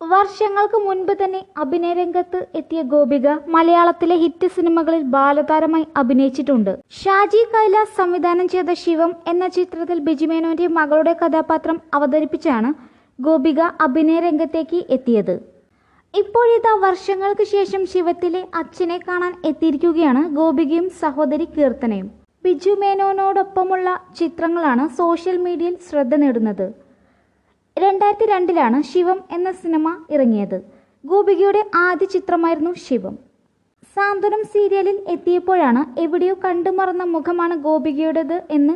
വർഷങ്ങൾക്ക് മുൻപ് തന്നെ അഭിനയ രംഗത്ത് എത്തിയ ഗോപിക മലയാളത്തിലെ ഹിറ്റ് സിനിമകളിൽ ബാലതാരമായി അഭിനയിച്ചിട്ടുണ്ട്. ഷാജി കൈലാസ് സംവിധാനം ചെയ്ത ശിവം എന്ന ചിത്രത്തിൽ ബിജിമേനോന്റെ മകളുടെ കഥാപാത്രം അവതരിപ്പിച്ചാണ് ഗോപിക അഭിനയ രംഗത്തേക്ക് എത്തിയത്. ഇപ്പോഴിതാ വർഷങ്ങൾക്ക് ശേഷം ശിവത്തിലെ അച്ഛനെ കാണാൻ എത്തിയിരിക്കുകയാണ് ഗോപികയും സഹോദരി കീർത്തനയും. ബിജു മേനോനോടൊപ്പമുള്ള ചിത്രങ്ങളാണ് സോഷ്യൽ മീഡിയയിൽ ശ്രദ്ധ നേടുന്നത്. രണ്ടായിരത്തി രണ്ടിലാണ് ശിവം എന്ന സിനിമ ഇറങ്ങിയത്. ഗോപികയുടെ ആദ്യ ചിത്രമായിരുന്നു ശിവം. സാന്ത്വനം സീരിയലിൽ എത്തിയപ്പോഴാണ് എവിടെയോ കണ്ടുമറന്ന മുഖമാണ് ഗോപികയുടേത് എന്ന്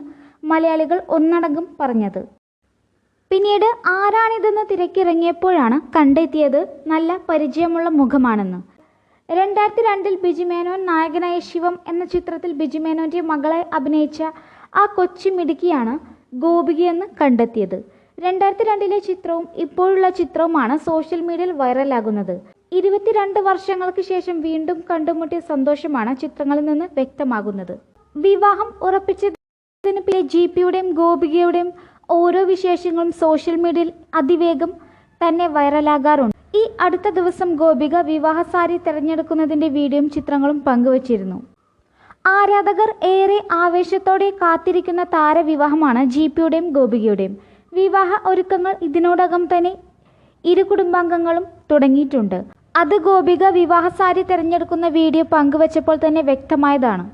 മലയാളികൾ ഒന്നടങ്കം പറഞ്ഞത്. പിന്നീട് ആരാണിതെന്ന് തിരക്കിറങ്ങിയപ്പോഴാണ് കണ്ടെത്തിയത് നല്ല പരിചയമുള്ള മുഖമാണെന്ന്. രണ്ടായിരത്തി രണ്ടിൽ ബിജിമേനോൻ നായകനായ ശിവം എന്ന ചിത്രത്തിൽ ബിജിമേനോന്റെ മകളെ അഭിനയിച്ച ആ കൊച്ചു മിടുക്കിയാണ് ഗോപികയെന്ന് കണ്ടെത്തിയത്. രണ്ടായിരത്തി രണ്ടിലെ ചിത്രവും ഇപ്പോഴുള്ള ചിത്രവുമാണ് സോഷ്യൽ മീഡിയയിൽ വൈറലാകുന്നത്. ഇരുപത്തിരണ്ട് വർഷങ്ങൾക്ക് ശേഷം വീണ്ടും കണ്ടുമുട്ടിയ സന്തോഷമാണ് ചിത്രങ്ങളിൽ നിന്ന് വ്യക്തമാകുന്നത്. വിവാഹം ഉറപ്പിച്ചതിന് പിന്നെ ജി പിയുടെയും ഗോപികയുടെയും ഓരോ വിശേഷങ്ങളും സോഷ്യൽ മീഡിയയിൽ അതിവേഗം തന്നെ വൈറലാകാറുണ്ട്. ഈ അടുത്ത ദിവസം ഗോപിക വിവാഹ സാരി തിരഞ്ഞെടുക്കുന്നതിന്റെ വീഡിയോയും ചിത്രങ്ങളും പങ്കുവച്ചിരുന്നു. ആരാധകർ ഏറെ ആവേശത്തോടെ കാത്തിരിക്കുന്ന താരവിവാഹമാണ് ജി പിയുടെയും ഗോപികയുടെയും. വിവാഹ ഒരുക്കങ്ങൾ ഇതിനോടകം തന്നെ ഇരു കുടുംബാംഗങ്ങളും തുടങ്ങിയിട്ടുണ്ട്. അത് ഗോപിക വിവാഹ സാരി തിരഞ്ഞെടുക്കുന്ന വീഡിയോ പങ്കുവച്ചപ്പോൾ തന്നെ വ്യക്തമായതാണ്.